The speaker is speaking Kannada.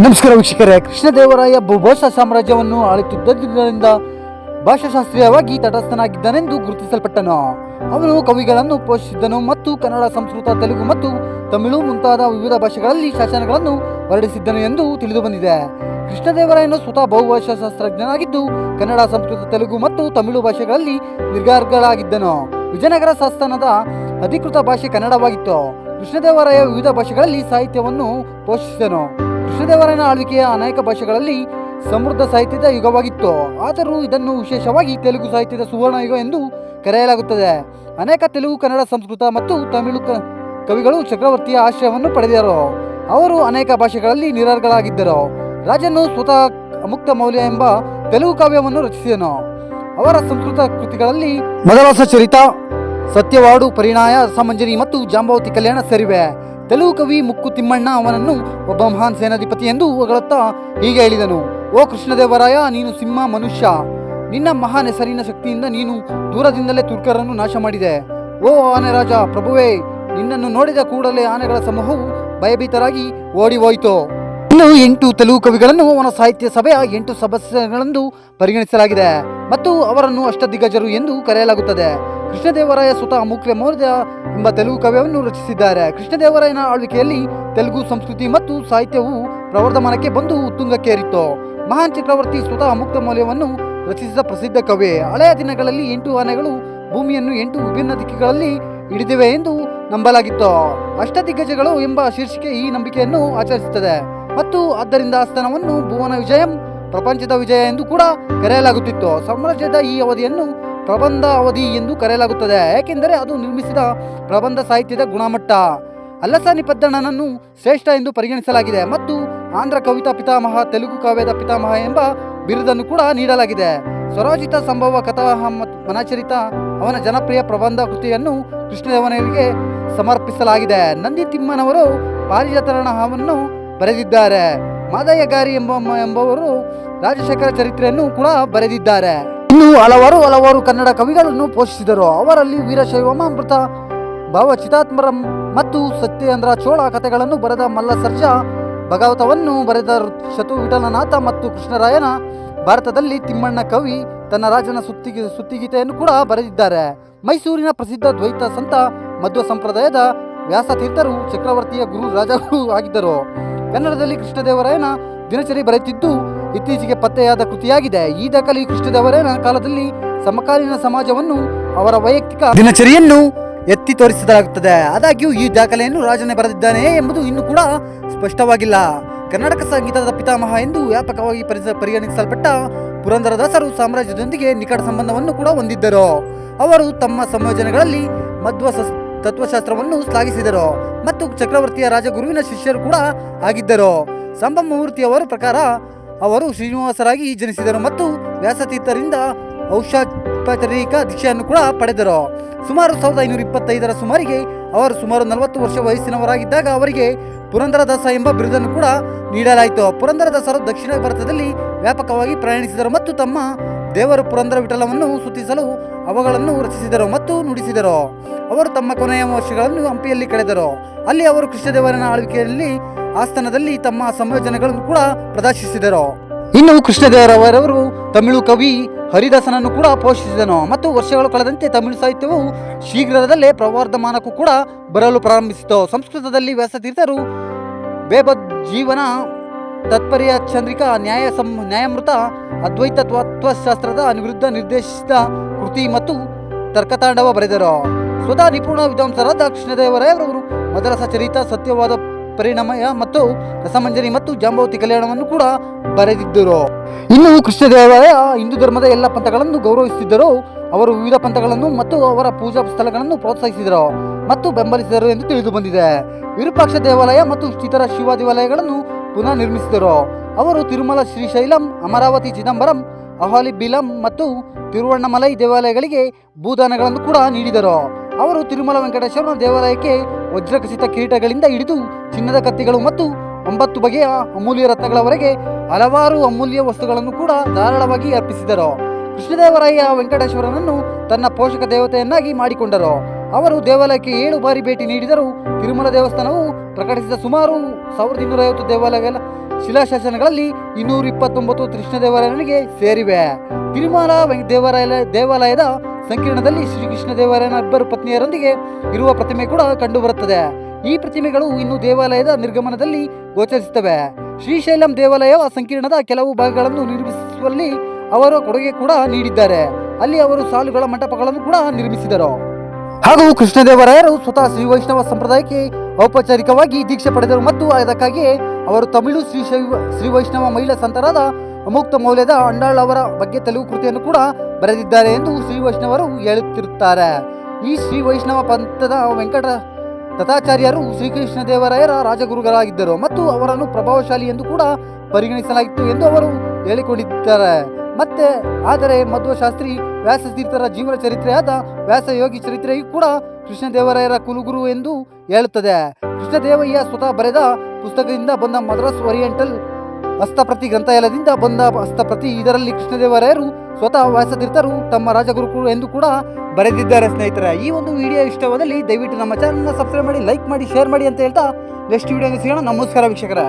ನಮಸ್ಕಾರ ವೀಕ್ಷಕರೇ. ಕೃಷ್ಣದೇವರಾಯ ಬಹುಭಾಷಾ ಸಾಮ್ರಾಜ್ಯವನ್ನು ಆಳುತ್ತಿದ್ದರಿಂದ ಭಾಷಾಶಾಸ್ತ್ರೀಯವಾಗಿ ತಟಸ್ಥನಾಗಿದ್ದನೆಂದು ಗುರುತಿಸಲ್ಪಟ್ಟನು. ಅವನು ಕವಿಗಳನ್ನು ಪೋಷಿಸಿದ್ದನು ಮತ್ತು ಕನ್ನಡ, ಸಂಸ್ಕೃತ, ತೆಲುಗು ಮತ್ತು ತಮಿಳು ಮುಂತಾದ ವಿವಿಧ ಭಾಷೆಗಳಲ್ಲಿ ಶಾಸನಗಳನ್ನು ಹೊರಡಿಸಿದ್ದನು ಎಂದು ತಿಳಿದು ಬಂದಿದೆ ಕೃಷ್ಣದೇವರಾಯನು ಸ್ವತಃ ಬಹುಭಾಷಾ ಶಾಸ್ತ್ರಜ್ಞನಾಗಿದ್ದು ಕನ್ನಡ, ಸಂಸ್ಕೃತ, ತೆಲುಗು ಮತ್ತು ತಮಿಳು ಭಾಷೆಗಳಲ್ಲಿ ನಿರ್ಗಾರ್ಗಳಾಗಿದ್ದನು. ವಿಜಯನಗರ ಸಂಸ್ಥಾನದ ಅಧಿಕೃತ ಭಾಷೆ ಕನ್ನಡವಾಗಿತ್ತು. ಕೃಷ್ಣದೇವರಾಯ ವಿವಿಧ ಭಾಷೆಗಳಲ್ಲಿ ಸಾಹಿತ್ಯವನ್ನು ಪೋಷಿಸಿದನು. ಕೃಷ್ಣದೇವರಾಯನ ಆಳ್ವಿಕೆಯ ಅನೇಕ ಭಾಷೆಗಳಲ್ಲಿ ಸಮೃದ್ಧ ಸಾಹಿತ್ಯದ ಯುಗವಾಗಿತ್ತು. ಆದರೂ ಇದನ್ನು ವಿಶೇಷವಾಗಿ ತೆಲುಗು ಸಾಹಿತ್ಯದ ಸುವರ್ಣ ಯುಗ ಎಂದು ಕರೆಯಲಾಗುತ್ತದೆ. ಅನೇಕ ತೆಲುಗು, ಕನ್ನಡ, ಸಂಸ್ಕೃತ ಮತ್ತು ತಮಿಳು ಕವಿಗಳು ಚಕ್ರವರ್ತಿಯ ಆಶ್ರಯವನ್ನು ಪಡೆದರು. ಅವರು ಅನೇಕ ಭಾಷೆಗಳಲ್ಲಿ ನಿರರ್ಗಳಾಗಿದ್ದರು. ರಾಜನು ಸ್ವತಃ ಅಮುಕ್ತ ಮೌಲ್ಯ ಎಂಬ ತೆಲುಗು ಕಾವ್ಯವನ್ನು ರಚಿಸಿದನು. ಅವರ ಸಂಸ್ಕೃತ ಕೃತಿಗಳಲ್ಲಿ ಮೊದಲಸ ಚರಿತ, ಸತ್ಯವಾಡು, ಪರಿಣಾಯ, ಸಮಂಜರಿ ಮತ್ತು ಜಾಂಬಾವತಿ ಕಲ್ಯಾಣ ಸೇರಿವೆ. ತೆಲುಗು ಕವಿ ಮುಕ್ಕು ತಿಮ್ಮಣ್ಣ ಅವನನ್ನು ಒಬ್ಬ ಮಹಾನ್ ಸೇನಾಧಿಪತಿ ಎಂದು ಹೊಗಳುತ್ತಾ ಹೀಗೆ ಹೇಳಿದನು, ಓ ಕೃಷ್ಣದೇವರಾಯ, ನೀನು ಸಿಂಹ, ಮನುಷ್ಯ. ನಿನ್ನ ಮಹಾನ್ ಹೆಸರಿನ ಶಕ್ತಿಯಿಂದ ನೀನು ದೂರದಿಂದಲೇ ತುರ್ಕರನ್ನು ನಾಶ ಮಾಡಿದೆ ಓ ಆನೆ ರಾಜ, ಪ್ರಭುವೇ, ನಿನ್ನನ್ನು ನೋಡಿದ ಕೂಡಲೇ ಆನೆಗಳ ಸಮೂಹವು ಭಯಭೀತರಾಗಿ ಓಡಿ ಹೋಯಿತು ಇನ್ನು ಎಂಟು ತೆಲುಗು ಕವಿಗಳನ್ನು ಅವನ ಸಾಹಿತ್ಯ ಸಭೆಯ ಎಂಟು ಸದಸ್ಯಗಳೆಂದು ಪರಿಗಣಿಸಲಾಗಿದೆ. ಮತ್ತು ಅವರನ್ನು ಅಷ್ಟದಿಗ್ಗಜರು ಎಂದು ಕರೆಯಲಾಗುತ್ತದೆ. ಕೃಷ್ಣದೇವರಾಯ ಸ್ವತಃ ಅಮುಕ್ಲೆ ಮೌರ್ಯ ಎಂಬ ತೆಲುಗು ಕವ್ಯವನ್ನು ರಚಿಸಿದ್ದಾರೆ. ಕೃಷ್ಣದೇವರಾಯನ ಆಳ್ವಿಕೆಯಲ್ಲಿ ತೆಲುಗು ಸಂಸ್ಕೃತಿ ಮತ್ತು ಸಾಹಿತ್ಯವು ಪ್ರವರ್ಧಮಾನಕ್ಕೆ ಬಂದು ಉತ್ತುಂಗಕ್ಕೇರಿತ್ತು. ಮಹಾನ್ ಚಕ್ರವರ್ತಿ ಸ್ವತಃ ಅಮುಕ್ತ ಮೌಲ್ಯವನ್ನು ರಚಿಸಿದ ಪ್ರಸಿದ್ಧ ಕವಿ ಹಳೆಯ ದಿನಗಳಲ್ಲಿ ಎಂಟು ಆನೆಗಳು ಭೂಮಿಯನ್ನು ಎಂಟು ವಿಭಿನ್ನ ದಿಕ್ಕುಗಳಲ್ಲಿ ಹಿಡಿದಿವೆ ಎಂದು ನಂಬಲಾಗಿತ್ತು. ಅಷ್ಟದಿಗ್ಗಜಗಳು ಎಂಬ ಶೀರ್ಷಿಕೆ ಈ ನಂಬಿಕೆಯನ್ನು ಆಚರಿಸುತ್ತದೆ. ಮತ್ತು ಆದ್ದರಿಂದ ಸ್ಥಾನವನ್ನು ಭುವನ ವಿಜಯಂ, ಪ್ರಪಂಚದ ವಿಜಯ ಎಂದು ಕೂಡ ಕರೆಯಲಾಗುತ್ತಿತ್ತು. ಸಾಮ್ರಾಜ್ಯದ ಈ ಅವಧಿಯನ್ನು ಪ್ರಬಂಧ ಅವಧಿ ಎಂದು ಕರೆಯಲಾಗುತ್ತದೆ. ಏಕೆಂದರೆ ಅದು ನಿರ್ಮಿಸಿದ ಪ್ರಬಂಧ ಸಾಹಿತ್ಯದ ಗುಣಮಟ್ಟ. ಅಲ್ಲಸಾನಿ ಪದ್ದಣ್ಣನನ್ನು ಶ್ರೇಷ್ಠ ಎಂದು ಪರಿಗಣಿಸಲಾಗಿದೆ. ಮತ್ತು ಆಂಧ್ರ ಕವಿತಾ ಪಿತಾಮಹ, ತೆಲುಗು ಕಾವ್ಯದ ಪಿತಾಮಹ ಎಂಬ ಬಿರುದನ್ನು ಕೂಡ ನೀಡಲಾಗಿದೆ. ಸ್ವರಾಜಿತ ಸಂಭವ ಕಥಾ ಮನಚರಿತ ಅವನ ಜನಪ್ರಿಯ ಪ್ರಬಂಧ ಕೃತಿಯನ್ನು ಕೃಷ್ಣದೇವನಿಗೆ ಸಮರ್ಪಿಸಲಾಗಿದೆ. ನಂದಿ ತಿಮ್ಮನವರು ಪಾರಿಜಾತರಣವನ್ನು ಬರೆದಿದ್ದಾರೆ. ಮಾದಯ್ಯಗಾರಿ ಎಂಬ ಎಂಬವರು ರಾಜಶೇಖರ ಚರಿತ್ರೆಯನ್ನು ಕೂಡ ಬರೆದಿದ್ದಾರೆ. ಇನ್ನು ಹಲವಾರು ಹಲವಾರು ಕನ್ನಡ ಕವಿಗಳನ್ನು ಪೋಷಿಸಿದರು. ಅವರಲ್ಲಿ ವೀರಶೈವಮಾಮೃತ ಭಾವಚಿತಾತ್ಮರಂ ಮತ್ತು ಸತ್ಯೇಂದ್ರ ಚೋಳ ಕಥೆಗಳನ್ನು ಬರೆದ ಮಲ್ಲ ಸರ್ಜಾ ಭಗವತವನ್ನು ಬರೆದ ಶತು ವಿಠಲನಾಥ ಮತ್ತು ಕೃಷ್ಣರಾಯನ ಭಾರತದಲ್ಲಿ ತಿಮ್ಮಣ್ಣ ಕವಿ ತನ್ನ ರಾಜನ ಸುತ್ತಿಗೆ ಸುತ್ತಿಗೀತೆಯನ್ನು ಕೂಡ ಬರೆದಿದ್ದಾರೆ. ಮೈಸೂರಿನ ಪ್ರಸಿದ್ಧ ದ್ವೈತ ಸಂತ, ಮಧ್ವ ಸಂಪ್ರದಾಯದ ವ್ಯಾಸತೀರ್ಥರು, ಚಕ್ರವರ್ತಿಯ ಗುರು ರಾಜರು ಆಗಿದ್ದರು. ಕನ್ನಡದಲ್ಲಿ ಕೃಷ್ಣದೇವರಾಯನ ದಿನಚರಿ ಬರೆಯುತ್ತಿದ್ದು ಇತ್ತೀಚೆಗೆ ಪತ್ತೆಯಾದ ಕೃತಿಯಾಗಿದೆ. ಈ ದಾಖಲೆ ಕೃಷ್ಣದವರ ಕಾಲದಲ್ಲಿ ಸಮಕಾಲೀನ ಸಮಾಜವನ್ನು ಅವರ ವೈಯಕ್ತಿಕ ದಿನಚರಿಯನ್ನು ಎತ್ತಿ ತೋರಿಸಲಾಗುತ್ತದೆ ಆದಾಗ್ಯೂ ಈ ದಾಖಲೆಯನ್ನು ರಾಜನೇ ಬರೆದಿದ್ದಾನೆ ಎಂಬುದು ಇನ್ನೂ ಕೂಡ ಸ್ಪಷ್ಟವಾಗಿಲ್ಲ. ಕರ್ನಾಟಕ ಸಂಗೀತದ ಪಿತಾಮಹ ಎಂದು ವ್ಯಾಪಕವಾಗಿ ಪರಿಗಣಿಸಲ್ಪಟ್ಟ ಪುರಂದರದಾಸರು ಸಾಮ್ರಾಜ್ಯದೊಂದಿಗೆ ನಿಕಟ ಸಂಬಂಧವನ್ನು ಕೂಡ ಹೊಂದಿದ್ದರು. ಅವರು ತಮ್ಮ ಸಂಯೋಜನೆಗಳಲ್ಲಿ ಮಧ್ವ ತತ್ವಶಾಸ್ತ್ರವನ್ನು ಶ್ಲಾಘಿಸಿದರು ಮತ್ತು ಚಕ್ರವರ್ತಿಯ ರಾಜಗುರುವಿನ ಶಿಷ್ಯರು ಕೂಡ ಆಗಿದ್ದರು. ಸಂಭಮೂರ್ತಿಯವರ ಪ್ರಕಾರ ಅವರು ಶ್ರೀನಿವಾಸರಾಗಿ ಜನಿಸಿದರು ಮತ್ತು ವ್ಯಾಸತೀರ್ಥರಿಂದ ಔಷಾಪಚಾರಿಕ ದೀಕ್ಷೆಯನ್ನು ಕೂಡ ಪಡೆದರು. ಸುಮಾರು ಸಾವಿರದ ಐನೂರ ಇಪ್ಪತ್ತೈದರ ಸುಮಾರಿಗೆ ಅವರು ಸುಮಾರು ನಲವತ್ತು ವರ್ಷ ವಯಸ್ಸಿನವರಾಗಿದ್ದಾಗ ಅವರಿಗೆ ಪುರಂದರದಾಸ ಎಂಬ ಬಿರುದನ್ನು ಕೂಡ ನೀಡಲಾಯಿತು. ಪುರಂದರದಾಸರು ದಕ್ಷಿಣ ಭಾರತದಲ್ಲಿ ವ್ಯಾಪಕವಾಗಿ ಪ್ರಯಾಣಿಸಿದರು ಮತ್ತು ತಮ್ಮ ದೇವರು ಪುರಂದರ ವಿಠಲವನ್ನು ಸುತ್ತಿಸಲು ಅವುಗಳನ್ನು ರಚಿಸಿದರು ಮತ್ತು ನುಡಿಸಿದರು. ಅವರು ತಮ್ಮ ಕೊನೆಯ ವರ್ಷಗಳನ್ನು ಹಂಪಿಯಲ್ಲಿ ಕಳೆದರು. ಅಲ್ಲಿ ಅವರು ಕೃಷ್ಣದೇವರನ ಆಳ್ವಿಕೆಯಲ್ಲಿ ಆಸ್ಥಾನದಲ್ಲಿ ತಮ್ಮ ಸಂಯೋಜನೆಗಳನ್ನು ಕೂಡ ಪ್ರದರ್ಶಿಸಿದರು. ಇನ್ನು ಕೃಷ್ಣದೇವರವರವರು ತಮಿಳು ಕವಿ ಹರಿದಾಸನನ್ನು ಕೂಡ ಪೋಷಿಸಿದನು. ಮತ್ತು ವರ್ಷಗಳು ಕಳೆದಂತೆ ತಮಿಳು ಸಾಹಿತ್ಯವು ಶೀಘ್ರದಲ್ಲೇ ಪ್ರವರ್ಧಮಾನಕ್ಕೂ ಕೂಡ ಬರಲು ಪ್ರಾರಂಭಿಸಿತು. ಸಂಸ್ಕೃತದಲ್ಲಿ ವ್ಯಾಸತೀರ್ಥರು ಬೇಬದ್ ಜೀವನ ತತ್ಪರ್ಯ ಚಂದ್ರಿಕಾ ನ್ಯಾಯ ಸಂ, ನ್ಯಾಯಮೃತ ಅದ್ವೈತ ತತ್ವಶಾಸ್ತ್ರದ ವಿರುದ್ಧ ನಿರ್ದೇಶಿಸಿದ ಕೃತಿ ಮತ್ತು ತರ್ಕತಾಂಡವ ಬರೆದರು. ಸ್ವತಃ ನಿಪುಣ ವಿದ್ವಾಂಸರಾದ ಕೃಷ್ಣದೇವರಾಯರವರು ಮದರಸ ಚರಿತ ಸತ್ಯವಾದ ಪರಿಣಾಮಯ ಮತ್ತು ರಸಮಂಜರಿ ಮತ್ತು ಜಾಂಬವತಿ ಕಲ್ಯಾಣವನ್ನು ಕೂಡ ಬರೆದಿದ್ದರು. ಇನ್ನು ಕೃಷ್ಣದೇವರಾಯ ಹಿಂದೂ ಧರ್ಮದ ಎಲ್ಲ ಪಂಥಗಳನ್ನು ಗೌರವಿಸುತ್ತಿದ್ದರು. ಅವರು ವಿವಿಧ ಪಂಥಗಳನ್ನು ಮತ್ತು ಅವರ ಪೂಜಾ ಸ್ಥಳಗಳನ್ನು ಪ್ರೋತ್ಸಾಹಿಸಿದರು ಮತ್ತು ಬೆಂಬಲಿಸಿದರು ಎಂದು ತಿಳಿದು ಬಂದಿದೆ ವಿರೂಪಾಕ್ಷ ದೇವಾಲಯ ಮತ್ತು ಇತರ ಶಿವ ದೇವಾಲಯಗಳನ್ನು ಪುನಃ ನಿರ್ಮಿಸಿದರು. ಅವರು ತಿರುಮಲ, ಶ್ರೀಶೈಲಂ, ಅಮರಾವತಿ, ಚಿದಂಬರಂ, ಅಹಾಲಿ, ಬಿಲಂ ಮತ್ತು ತಿರುವಣ್ಣಮಲೈ ದೇವಾಲಯಗಳಿಗೆ ಭೂದಾನಗಳನ್ನು ಕೂಡ ನೀಡಿದರು. ಅವರು ತಿರುಮಲ ವೆಂಕಟೇಶ್ವರನ ದೇವಾಲಯಕ್ಕೆ ವಜ್ರಕಸಿತ ಕಿರೀಟಗಳಿಂದ ಹಿಡಿದು ಚಿನ್ನದ ಕತ್ತಿಗಳು ಮತ್ತು ಒಂಬತ್ತು ಬಗೆಯ ಅಮೂಲ್ಯ ರತ್ನಗಳವರೆಗೆ ಹಲವಾರು ಅಮೂಲ್ಯ ವಸ್ತುಗಳನ್ನು ಕೂಡ ಧಾರಾಳವಾಗಿ ಅರ್ಪಿಸಿದರು. ಕೃಷ್ಣದೇವರಾಯ ವೆಂಕಟೇಶ್ವರನನ್ನು ತನ್ನ ಪೋಷಕ ದೇವತೆಯನ್ನಾಗಿ ಮಾಡಿಕೊಂಡರು. ಅವರು ದೇವಾಲಯಕ್ಕೆ ಏಳು ಬಾರಿ ಭೇಟಿ ನೀಡಿದರು ತಿರುಮಲ ದೇವಸ್ಥಾನವು ಪ್ರಕಟಿಸಿದ ಸುಮಾರು ಸಾವಿರದ ಇನ್ನೂರ ಐವತ್ತು ದೇವಾಲಯಗಳ ಶಿಲಾಶಾಸನಗಳಲ್ಲಿ ಇನ್ನೂರ ಇಪ್ಪತ್ತೊಂಬತ್ತು ಕೃಷ್ಣದೇವರಾಯನಿಗೆ ಸೇರಿವೆ. ತಿರುಮಲ ದೇವಾಲಯ ದೇವಾಲಯದ ಸಂಕೀರ್ಣದಲ್ಲಿ ಶ್ರೀಕೃಷ್ಣ ದೇವರಾಯನ ಇಬ್ಬರು ಪತ್ನಿಯರೊಂದಿಗೆ ಇರುವ ಪ್ರತಿಮೆ ಕೂಡ ಕಂಡುಬರುತ್ತದೆ. ಈ ಪ್ರತಿಮೆಗಳು ಇನ್ನು ದೇವಾಲಯದ ನಿರ್ಗಮನದಲ್ಲಿ ಗೋಚರಿಸುತ್ತವೆ. ಶ್ರೀಶೈಲಂ ದೇವಾಲಯ ಸಂಕೀರ್ಣದ ಕೆಲವು ಭಾಗಗಳನ್ನು ನಿರ್ಮಿಸುವಲ್ಲಿ ಅವರ ಕೊಡುಗೆ ಕೂಡ ನೀಡಿದ್ದಾರೆ. ಅಲ್ಲಿ ಅವರು ಸಾಲುಗಳ ಮಂಟಪಗಳನ್ನು ಕೂಡ ನಿರ್ಮಿಸಿದರು. ಹಾಗೂ ಕೃಷ್ಣದೇವರಾಯರು ಸ್ವತಃ ಶ್ರೀ ವೈಷ್ಣವ ಸಂಪ್ರದಾಯಕ್ಕೆ ಔಪಚಾರಿಕವಾಗಿ ದೀಕ್ಷೆ ಪಡೆದರು ಮತ್ತು ಅದಕ್ಕಾಗಿ ಅವರು ತಮಿಳು ಶ್ರೀ ಶೈವ, ಶ್ರೀ ವೈಷ್ಣವ ಮಹಿಳಾ ಸಂತರಾದ ಅಮುಕ್ತ ಮೌಲ್ಯದ ಅಂಡಾಳ್ ಅವರ ಬಗ್ಗೆ ತೆಲುಗು ಕೃತಿಯನ್ನು ಕೂಡ ಬರೆದಿದ್ದಾರೆ ಎಂದು ಶ್ರೀ ವೈಷ್ಣವರು ಹೇಳುತ್ತಿರುತ್ತಾರೆ. ಈ ಶ್ರೀ ವೈಷ್ಣವ ಪಂಥದ ವೆಂಕಟ ತಥಾಚಾರ್ಯರು ಶ್ರೀಕೃಷ್ಣ ದೇವರಾಯರ ರಾಜಗುರುಗಳಾಗಿದ್ದರು ಮತ್ತು ಅವರನ್ನು ಪ್ರಭಾವಶಾಲಿ ಎಂದು ಕೂಡ ಪರಿಗಣಿಸಲಾಗಿತ್ತು ಎಂದು ಅವರು ಹೇಳಿಕೊಂಡಿದ್ದಾರೆ. ಮತ್ತೆ ಆದರೆ ಮಧ್ವಶಾಸ್ತ್ರಿ ವ್ಯಾಸತೀರ್ಥರ ಜೀವನ ಚರಿತ್ರೆಯಾದ ವ್ಯಾಸಯೋಗಿ ಚರಿತ್ರೆಯು ಕೂಡ ಕೃಷ್ಣದೇವರಾಯರ ಕುಲುಗುರು ಎಂದು ಹೇಳುತ್ತದೆ. ಕೃಷ್ಣದೇವಯ್ಯ ಸ್ವತಃ ಬರೆದ ಪುಸ್ತಕದಿಂದ ಬಂದ ಮದ್ರಾಸ್ ಓರಿಯೆಂಟಲ್ ಹಸ್ತಪ್ರತಿ ಗ್ರಂಥಾಲಯದಿಂದ ಬಂದ ಹಸ್ತಪ್ರತಿ ಇದರಲ್ಲಿ ಕೃಷ್ಣದೇವರಾಯರು ಸ್ವತಃ ವ್ಯಾಸತೀರ್ಥರು ತಮ್ಮ ರಾಜಗುರುಗಳು ಎಂದು ಕೂಡ ಬರೆದಿದ್ದಾರೆ ಸ್ನೇಹಿತರೆ. ಈ ಒಂದು ವಿಡಿಯೋ ಇಷ್ಟವಾದಲ್ಲಿ ದಯವಿಟ್ಟು ನಮ್ಮ ಚಾನಲ್ನ ಸಬ್ಸ್ಕ್ರೈಬ್ ಮಾಡಿ ಲೈಕ್ ಮಾಡಿ ಶೇರ್ ಮಾಡಿ ಅಂತ ಹೇಳ್ತಾ ನೆಕ್ಸ್ಟ್ ವಿಡಿಯೋಗೆ ಸಿಗೋಣ. ನಮಸ್ಕಾರ ವೀಕ್ಷಕರೇ.